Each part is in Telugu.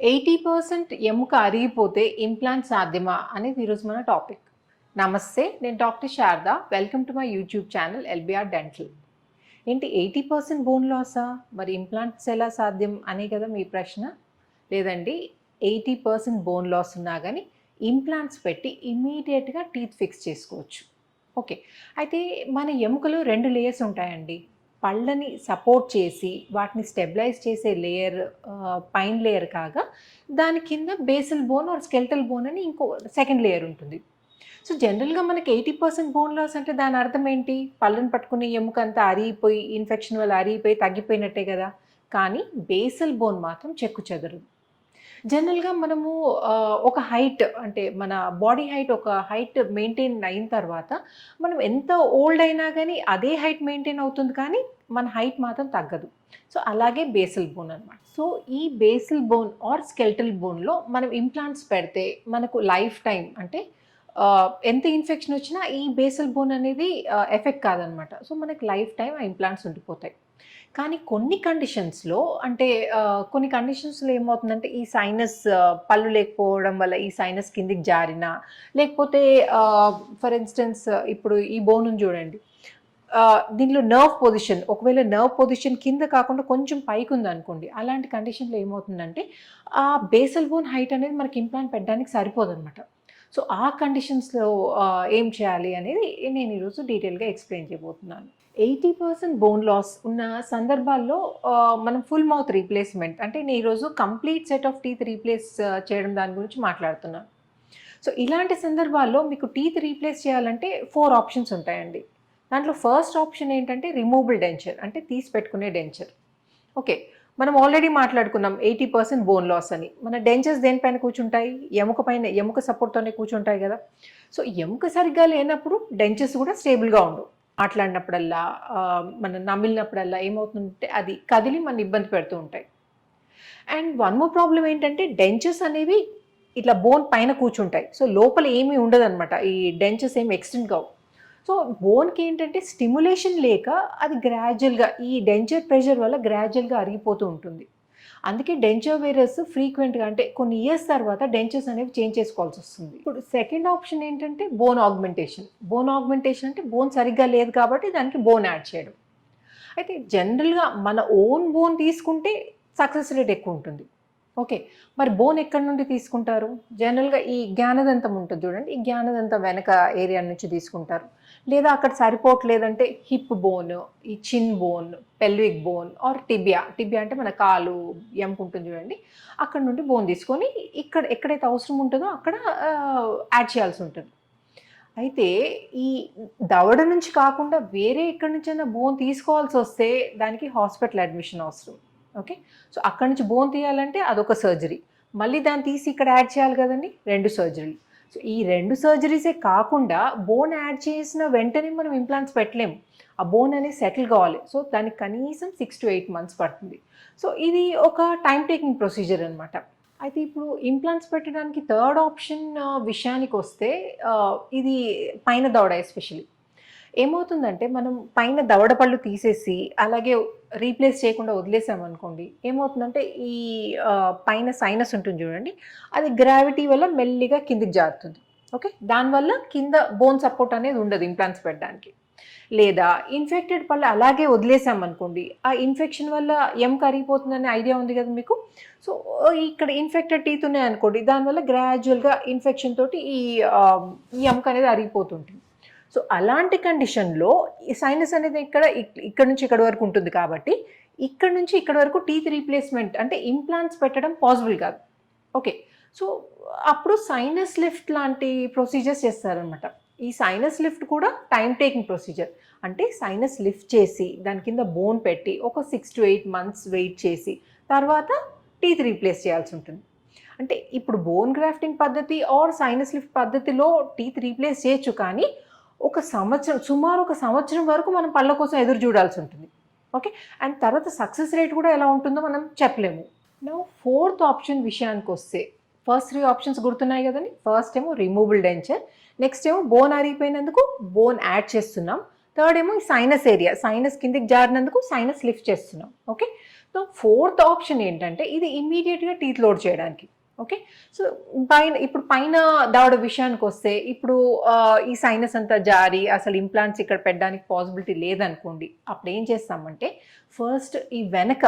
ఎయిటీ పర్సెంట్ ఎముక అరిగిపోతే ఇంప్లాంట్ సాధ్యమా అనేది ఈరోజు మన టాపిక్. నమస్తే నేను doctor Sharada. Welcome to my YouTube channel LBR dental. ఏంటి ఎయిటీ పర్సెంట్ బోన్ లాసా? మరి ఇంప్లాంట్స్ ఎలా సాధ్యం అనే కదా మీ ప్రశ్న. లేదండి ఎయిటీ పర్సెంట్ బోన్ లాస్ ఉన్నా కానీ ఇంప్లాంట్స్ పెట్టి ఇమీడియట్గా టీత్ ఫిక్స్ చేసుకోవచ్చు. ఓకే అయితే మన ఎముకలు రెండు లేయర్స్ ఉంటాయండి. పళ్ళని సపోర్ట్ చేసి వాటిని స్టెబిలైజ్ చేసే లేయర్ పైన లేయర్ కాగా దాని కింద basal bone or skeletal bone అని ఇంకో సెకండ్ లేయర్ ఉంటుంది. సో జనరల్గా మనకి ఎయిటీ పర్సెంట్ బోన్ లాస్ అంటే దాని అర్థం ఏంటి? పళ్ళని పట్టుకునే ఎముక అంతా అరిగిపోయి ఇన్ఫెక్షన్ వల్ల అరిగిపోయి తగ్గిపోయినట్టే కదా. కానీ బేసల్ బోన్ మాత్రం చెక్కు చెదరదు. జనరల్గా మనము ఒక హైట్ అంటే మన బాడీ హైట్ ఒక హైట్ మెయింటైన్ అయిన తర్వాత మనం ఎంత ఓల్డ్ అయినా కానీ అదే హైట్ మెయింటైన్ అవుతుంది కానీ మన హైట్ మాత్రం తగ్గదు. సో అలాగే బేసల్ బోన్ అనమాట సో ఈ బేసల్ బోన్ ఆర్ స్కెల్టల్ బోన్లో మనం ఇంప్లాంట్స్ పెడితే మనకు లైఫ్ టైం అంటే ఎంత ఇన్ఫెక్షన్ వచ్చినా ఈ బేసల్ బోన్ అనేది ఎఫెక్ట్ కాదనమాట సో మనకి లైఫ్ టైం ఆ ఇంప్లాంట్స్ ఉండిపోతాయి. కానీ కొన్ని కండిషన్స్లో అంటే కొన్ని కండిషన్స్లో ఏమవుతుందంటే ఈ సైనస్ పళ్ళు లేకపోవడం వల్ల ఈ సైనస్ కిందికి జారినా లేకపోతే ఫర్ ఇన్స్టెన్స్ ఇప్పుడు ఈ బోన్ చూడండి. దీనిలో నర్వ్ పొజిషన్ ఒకవేళ నర్వ్ పొజిషన్ కింద కాకుండా కొంచెం పైకి ఉంది అనుకోండి అలాంటి కండిషన్లో ఏమవుతుందంటే ఆ బేసల్ బోన్ హైట్ అనేది మనకి ఇంప్లాంట్ పెట్టడానికి సరిపోదన్నమాట. సో ఆ కండిషన్స్లో ఏం చేయాలి అనేది నేను ఈరోజు డీటెయిల్గా ఎక్స్ప్లెయిన్ చేయబోతున్నాను. ఎయిటీ పర్సెంట్ బోన్ లాస్ ఉన్న సందర్భాల్లో మనం ఫుల్ మౌత్ రీప్లేస్మెంట్ అంటే నేను ఈరోజు complete set of teeth replace చేయడం దాని గురించి మాట్లాడుతున్నాను సో ఇలాంటి సందర్భాల్లో మీకు టీత్ రీప్లేస్ చేయాలంటే ఫోర్ ఆప్షన్స్ ఉంటాయండి. దాంట్లో ఫస్ట్ ఆప్షన్ ఏంటంటే రిమూవబుల్ డెంచర్ అంటే తీసి పెట్టుకునే డెంచర్ ఓకే మనం ఆల్రెడీ మాట్లాడుకున్నాం ఎయిటీ పర్సెంట్ బోన్ లాస్ అని. మన డెంచర్స్ దేనిపైన కూర్చుంటాయి? ఎముక పైన ఎముక సపోర్ట్తోనే కూర్చుంటాయి కదా. సో ఎముక సరిగ్గా లేనప్పుడు డెంచర్స్ కూడా స్టేబుల్గా ఉండవు. మాట్లాడినప్పుడల్లా మనం నమిలినప్పుడల్లా ఏమవుతుందంటే అది కదిలి మన ఇబ్బంది పెడుతూ ఉంటాయి. అండ్ వన్ మోర్ ప్రాబ్లం ఏంటంటే డెంచర్స్ అనేవి ఇట్లా బోన్ పైన కూర్చుంటాయి. సో లోపల ఏమీ ఉండదన్నమాట. ఈ డెంచర్స్ ఏమి ఎక్స్టెండ్ కావు. సో బోన్కి ఏంటంటే స్టిమ్యులేషన్ లేక అది గ్రాడ్యువల్గా ఈ డెంచర్ ప్రెషర్ వల్ల గ్రాడ్యువల్గా అరిగిపోతూ ఉంటుంది. అందుకే డెంచో వేరస్ ఫ్రీక్వెంట్గా అంటే కొన్ని ఇయర్స్ తర్వాత డెంచర్స్ అనేవి చేంజ్ చేసుకోవాల్సి వస్తుంది. ఇప్పుడు సెకండ్ ఆప్షన్ ఏంటంటే బోన్ ఆగ్మెంటేషన్ బోన్ ఆగ్మెంటేషన్ అంటే బోన్ సరిగ్గా లేదు కాబట్టి దానికి బోన్ యాడ్ చేయడం. అయితే జనరల్గా మన ఓన్ బోన్ తీసుకుంటే సక్సెస్ రేట్ ఎక్కువ ఉంటుంది. ఓకే. మరి బోన్ ఎక్కడి నుండి తీసుకుంటారు? జనరల్గా ఈ జ్ఞానదంతం ఉంటుంది చూడండి. ఈ జ్ఞానదంతం వెనక ఏరియా నుంచి తీసుకుంటారు. లేదా అక్కడ సరిపోవట్లేదంటే హిప్ బోన్ ఈ chin bone pelvic bone or tibia. Tibia అంటే మన కాలు ఎముక ఉంటుంది చూడండి. అక్కడ నుండి బోన్ తీసుకొని ఇక్కడ ఎక్కడైతే అవసరం ఉంటుందో అక్కడ యాడ్ చేయాల్సి ఉంటుంది. అయితే ఈ దవడ నుంచి కాకుండా వేరే ఎక్కడి నుంచైనా బోన్ తీసుకోవాల్సి వస్తే దానికి హాస్పిటల్ అడ్మిషన్ అవసరం. ఓకే? సో అక్కడి నుంచి బోన్ తీయాలంటే అదొక సర్జరీ. మళ్ళీ దాన్ని తీసి ఇక్కడ యాడ్ చేయాలి కదండి రెండు సర్జరీలు. సో ఈ రెండు సర్జరీసే కాకుండా బోన్ యాడ్ చేసిన వెంటనే మనం ఇంప్లాంట్స్ పెట్టలేము. ఆ బోన్ అనేది సెటిల్ కావాలి. సో దానికి కనీసం సిక్స్ టు ఎయిట్ మంత్స్ పడుతుంది. సో ఇది ఒక టైం టేకింగ్ ప్రొసీజర్ అనమాట అయితే ఇప్పుడు ఇంప్లాంట్స్ పెట్టడానికి థర్డ్ ఆప్షన్ విషయానికి వస్తే ఇది పైన దవడ ఎస్పెషలీ. ఏమవుతుందంటే మనం పైన దవడ పళ్ళు తీసేసి అలాగే రీప్లేస్ చేయకుండా వదిలేసామనుకోండి ఏమవుతుందంటే ఈ పైన సైనస్ ఉంటుంది చూడండి అది గ్రావిటీ వల్ల మెల్లిగా కిందికి జారుతుంది. ఓకే? దానివల్ల కింద బోన్ సపోర్ట్ అనేది ఉండదు ఇంప్లాంట్స్ పెట్టడానికి. లేదా ఇన్ఫెక్టెడ్ పళ్ళు అలాగే వదిలేసామనుకోండి ఆ ఇన్ఫెక్షన్ వల్ల ఎం కరిగిపోతుందనే ఐడియా ఉంది కదా మీకు? సో ఇక్కడ ఇన్ఫెక్టెడ్ టీత్ ఉన్నాయి అనుకోండి దానివల్ల గ్రాడ్యువల్గా ఇన్ఫెక్షన్ తోటి ఈ ఈ ఎముక అనేది అరిగిపోతుంటుంది. సో అలాంటి కండిషన్లో ఈ సైనస్ అనేది ఇక్కడ ఇక్కడ నుంచి ఇక్కడ వరకు ఉంటుంది కాబట్టి ఇక్కడ నుంచి ఇక్కడ వరకు టీత్ రీప్లేస్మెంట్ అంటే ఇంప్లాంట్స్ పెట్టడం పాసిబుల్ కాదు. ఓకే. సో అప్పుడు సైనస్ లిఫ్ట్ లాంటి ప్రొసీజర్స్ చేస్తారనమాట ఈ సైనస్ లిఫ్ట్ కూడా టైం టేకింగ్ ప్రొసీజర్. అంటే సైనస్ లిఫ్ట్ చేసి దాని కింద బోన్ పెట్టి ఒక six to eight months wait చేసి తర్వాత టీత్ రీప్లేస్ చేయాల్సి ఉంటుంది. అంటే ఇప్పుడు బోన్ గ్రాఫ్టింగ్ పద్ధతి ఆర్ సైనస్ లిఫ్ట్ పద్ధతిలో టీత్ రీప్లేస్ చేయొచ్చు కానీ ఒక సంవత్సరం సుమారు ఒక సంవత్సరం వరకు మనం పళ్ళ కోసం ఎదురు చూడాల్సి ఉంటుంది. ఓకే? అండ్ తర్వాత సక్సెస్ రేట్ కూడా ఎలా ఉంటుందో మనం చెప్పలేము. నా ఫోర్త్ ఆప్షన్ విషయానికి వస్తే ఫస్ట్ త్రీ ఆప్షన్స్ గుర్తున్నాయి కదండి? ఫస్ట్ ఏమో రిమూవబుల్ డెంచర్ నెక్స్ట్ ఏమో బోన్ అరిగిపోయినందుకు బోన్ యాడ్ చేస్తున్నాం. థర్డ్ ఏమో సైనస్ ఏరియా సైనస్ కిందికి జారినందుకు సైనస్ లిఫ్ట్ చేస్తున్నాం. ఓకే? సో ఫోర్త్ ఆప్షన్ ఏంటంటే ఇది ఇమీడియట్గా టీత్ లోడ్ చేయడానికి. ఓకే? సో పైన ఇప్పుడు పైన దావడ విషయానికి వస్తే ఇప్పుడు ఈ సైనస్ అంతా జారి అసలు ఇంప్లాంట్స్ ఇక్కడ పెట్టడానికి పాసిబిలిటీ లేదనుకోండి అప్పుడు ఏం చేస్తామంటే ఫస్ట్ ఈ వెనక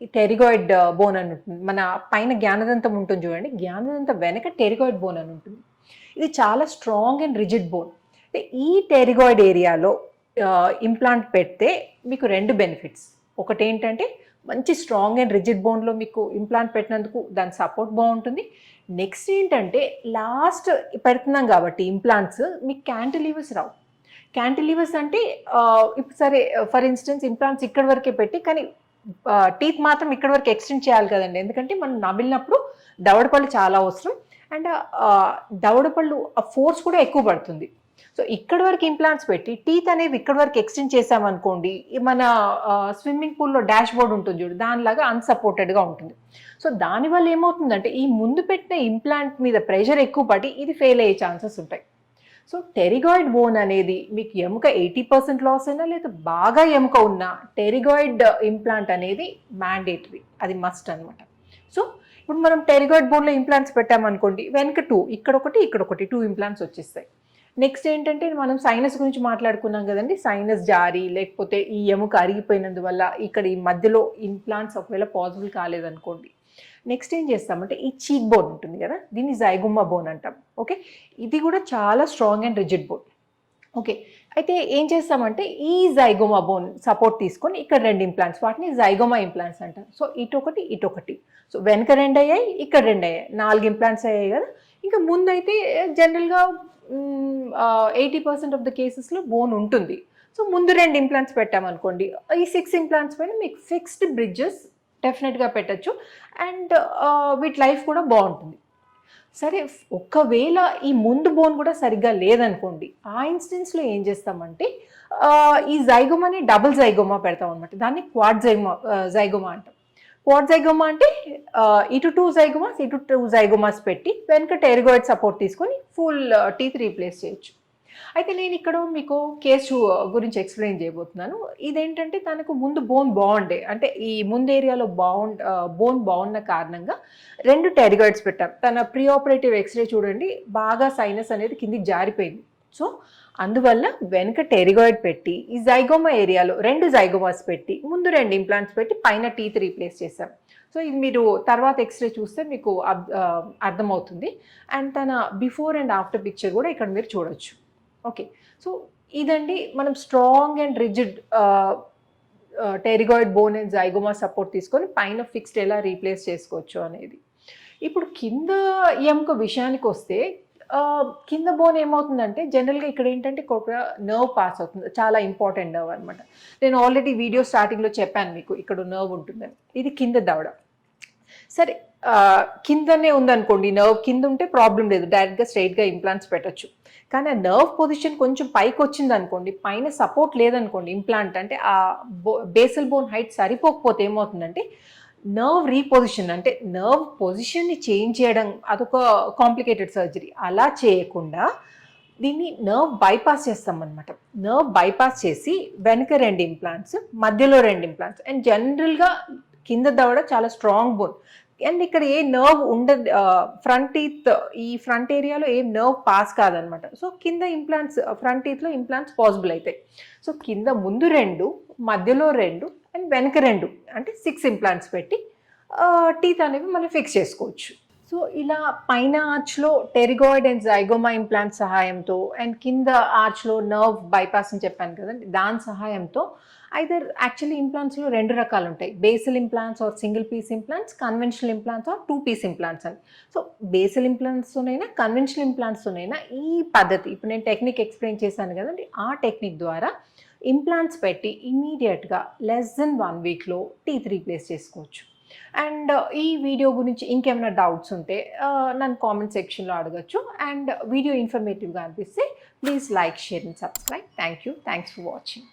ఈ టెరిగాయిడ్ బోన్ అని ఉంటుంది. మన పైన జ్ఞానదంతం ఉంటుంది చూడండి జ్ఞానదంతం వెనక టెరిగాయిడ్ బోన్ అని ఉంటుంది. ఇది చాలా స్ట్రాంగ్ అండ్ రిజిడ్ బోన్ అంటే ఈ టెరిగాయిడ్ ఏరియాలో ఇంప్లాంట్ పెడితే మీకు రెండు బెనిఫిట్స్ ఒకటి ఏంటంటే మంచి స్ట్రాంగ్ అండ్ రిజిడ్ బోన్లో మీకు ఇంప్లాంట్ పెట్టినందుకు దాని సపోర్ట్ బాగుంటుంది. నెక్స్ట్ ఏంటంటే లాస్ట్ పెడుతున్నాం కాబట్టి ఇంప్లాంట్స్ మీకు క్యాంటిలీవర్స్ రావు. క్యాంటిలీవర్స్ అంటే ఇప్పుడు సరే ఫర్ ఇన్స్టెన్స్ ఇంప్లాంట్స్ ఇక్కడ వరకే పెట్టి కానీ టీత్ మాత్రం ఇక్కడ వరకు ఎక్స్టెండ్ చేయాలి కదండి. ఎందుకంటే మనం నమిలినప్పుడు దవడపళ్ళు చాలా అవసరం. అండ్ దవడపళ్ళు ఫోర్స్ కూడా ఎక్కువ పడుతుంది. సో ఇక్కడ వరకు ఇంప్లాంట్స్ పెట్టి టీత్ అనేవి ఇక్కడ వరకు ఎక్స్టెండ్ చేసామనుకోండి మన స్విమ్మింగ్ పూల్లో డాష్ బోర్డ్ ఉంటుంది చూడు దానిలాగా అన్సపోర్టెడ్గా ఉంటుంది. సో దానివల్ల ఏమవుతుందంటే ఈ ముందు పెట్టిన ఇంప్లాంట్ మీద ప్రెషర్ ఎక్కువ పడి ఇది ఫెయిల్ అయ్యే ఛాన్సెస్ ఉంటాయి. సో టెరిగాయిడ్ బోన్ అనేది మీకు ఎముక ఎయిటీ పర్సెంట్ లాస్ అయినా లేదా బాగా ఎముక ఉన్న టెరిగాయిడ్ ఇంప్లాంట్ అనేది మ్యాండేటరీ అది మస్ట్ అన్నమాట. సో ఇప్పుడు మనం టెరిగాయిడ్ బోన్లో ఇంప్లాంట్స్ పెట్టామనుకోండి వెనక టూ ఇక్కడ ఒకటి ఇక్కడ ఒకటి టూ ఇంప్లాంట్స్ వచ్చేస్తాయి. నెక్స్ట్ ఏంటంటే మనం సైనస్ గురించి మాట్లాడుకున్నాం కదండి. సైనస్ జారి లేకపోతే ఈ ఎముక అరిగిపోయినందువల్ల ఇక్కడ ఈ మధ్యలో ఇంప్లాంట్స్ ఒకవేళ పాసిబుల్ కాలేదనుకోండి. నెక్స్ట్ ఏం చేస్తామంటే ఈ చీక్ బోన్ ఉంటుంది కదా దీన్ని జైగుమ్మా బోన్ అంటాం. ఓకే ఇది కూడా చాలా strong and rigid bone okay అయితే ఏం చేస్తామంటే ఈ జైగోమా బోన్ సపోర్ట్ తీసుకొని ఇక్కడ రెండు ఇంప్లాంట్స్ వాటిని జైగోమా ఇంప్లాంట్స్ అంటారు సో ఇటొకటి ఇటొకటి. సో వెనక రెండు అయ్యాయి ఇక్కడ రెండు అయ్యాయి. నాలుగు ఇంప్లాంట్స్ అయ్యాయి కదా. ఇంకా ముందైతే జనరల్గా ఎయిటీ పర్సెంట్ ఆఫ్ ద కేసెస్లో బోన్ ఉంటుంది. సో ముందు రెండు ఇంప్లాంట్స్ పెట్టామనుకోండి. ఈ సిక్స్ ఇంప్లాంట్స్ పైన మీకు ఫిక్స్డ్ బ్రిడ్జెస్ డెఫినెట్గా పెట్టచ్చు. అండ్ వీటి లైఫ్ కూడా బాగుంటుంది. సరే ఒకవేళ ఈ ముందు బోన్ కూడా సరిగ్గా లేదనుకోండి ఆ ఇన్స్టెన్స్లో ఏం చేస్తామంటే ఈ జైగోమాని డబుల్ జైగోమా పెడతాం అనమాట దాన్ని క్వాడ్ జైమా జైగోమా అంటాం క్వాడ్ జైగోమా అంటే ఇటు టూ జైగోమాస్ ఇటు టూ జైగోమాస్ పెట్టి వెనక టెరిగోయిడ్ సపోర్ట్ తీసుకొని ఫుల్ టీత్ రీప్లేస్ చేయొచ్చు. అయితే నేను ఇక్కడ మీకు కేసు గురించి ఎక్స్ప్లెయిన్ చేయబోతున్నాను. ఇదేంటంటే తనకు ముందు బోన్ బాగుండే అంటే ఈ ముందు ఏరియాలో బాగుండ్ బోన్ బాగున్న కారణంగా రెండు టెరిగాయిడ్స్ పెట్టాం తన ప్రీ ఆపరేటివ్ ఎక్స్రే చూడండి బాగా సైనస్ అనేది కిందికి జారిపోయింది. సో అందువల్ల వెనక టెరిగాయిడ్ పెట్టి ఈ జైగోమా ఏరియాలో రెండు జైగోమాస్ పెట్టి ముందు రెండు ఇంప్లాంట్స్ పెట్టి పైన టీత్ రీప్లేస్ చేశాం. సో ఇది మీరు తర్వాత ఎక్స్రే చూస్తే మీకు అబ్- అర్థమవుతుంది. అండ్ తన బిఫోర్ అండ్ ఆఫ్టర్ పిక్చర్ కూడా ఇక్కడ మీరు చూడొచ్చు. ఓకే. సో ఇదండి మనం strong and rigid pterygoid bone and zygoma support తీసుకొని పైన ఫిక్స్డ్ ఎలా రీప్లేస్ చేసుకోవచ్చు అనేది. ఇప్పుడు కింద ఎముక విషయానికి వస్తే కింద బోన్ ఏమవుతుందంటే జనరల్గా ఇక్కడ ఏంటంటే ఒక నర్వ్ పాస్ అవుతుంది. చాలా ఇంపార్టెంట్ నర్వ్ అనమాట నేను ఆల్రెడీ వీడియో స్టార్టింగ్లో చెప్పాను మీకు ఇక్కడ నర్వ్ ఉంటుందని. ఇది కింద దవడ. సరే కిందనే ఉందనుకోండి నర్వ్ కింద ఉంటే ప్రాబ్లం లేదు. డైరెక్ట్గా స్ట్రైట్గా ఇంప్లాంట్స్ పెట్టచ్చు. కానీ ఆ నర్వ్ పొజిషన్ కొంచెం పైకి వచ్చింది అనుకోండి పైన సపోర్ట్ లేదనుకోండి ఇంప్లాంట్ అంటే ఆ బో బేసల్ బోన్ హైట్ సరిపోకపోతే ఏమవుతుందంటే నర్వ్ రీపొజిషన్ అంటే నర్వ్ పొజిషన్ని చేంజ్ చేయడం అదొక కాంప్లికేటెడ్ సర్జరీ అలా చేయకుండా దీన్ని నర్వ్ బైపాస్ చేస్తాం అనమాట నర్వ్ బైపాస్ చేసి వెనక రెండు ఇంప్లాంట్స్ మధ్యలో రెండు ఇంప్లాంట్స్ అండ్ జనరల్గా కింద దవడ చాలా స్ట్రాంగ్ బోన్ అండ్ ఇక్కడ ఏ నర్వ్ ఉండ ఫ్రంట్ టీత్ ఈ ఫ్రంట్ ఏరియాలో ఏం నర్వ్ పాస్ కాదనమాట సో కింద ఇంప్లాంట్స్ ఫ్రంట్ టీత్లో ఇంప్లాంట్స్ పాసిబుల్ అవుతాయి. సో కింద ముందు రెండు మధ్యలో రెండు అండ్ వెనక రెండు అంటే సిక్స్ ఇంప్లాంట్స్ పెట్టి టీత్ అనేవి మనం ఫిక్స్ చేసుకోవచ్చు. సో ఇలా పైన ఆర్చ్లో టెరిగాయిడ్ అండ్ జైగోమా ఇంప్లాంట్ సహాయంతో అండ్ కింద ఆర్చ్లో నర్వ్ బైపాస్ అని చెప్పాను కదండి దాని సహాయంతో ఐదర్ యాక్చువల్లీ ఇంప్లాంట్స్లో రెండు రకాలు ఉంటాయి. Basal implants or single piece implants conventional implants or two piece implants అని. సో బేసల్ ఇంప్లాంట్స్తోనైనా కన్వెన్షనల్ ఇంప్లాంట్స్తోనైనా ఈ పద్ధతి ఇప్పుడు నేను టెక్నిక్ ఎక్స్ప్లెయిన్ చేశాను కదండి ఆ టెక్నిక్ ద్వారా ఇంప్లాంట్స్ పెట్టి ఇమీడియట్గా లెస్ దెన్ వన్ వీక్లో టీత్ రీప్లేస్ చేసుకోవచ్చు. అండ్ uh, ఈ వీడియో గురించి ఇంకేమైనా డౌట్స్ ఉంటే uh, నన్ను కామెంట్ సెక్షన్లో అడగచ్చు. అండ్ వీడియో ఇన్ఫర్మేటివ్గా అనిపిస్తే please like share and subscribe thank you thanks for watching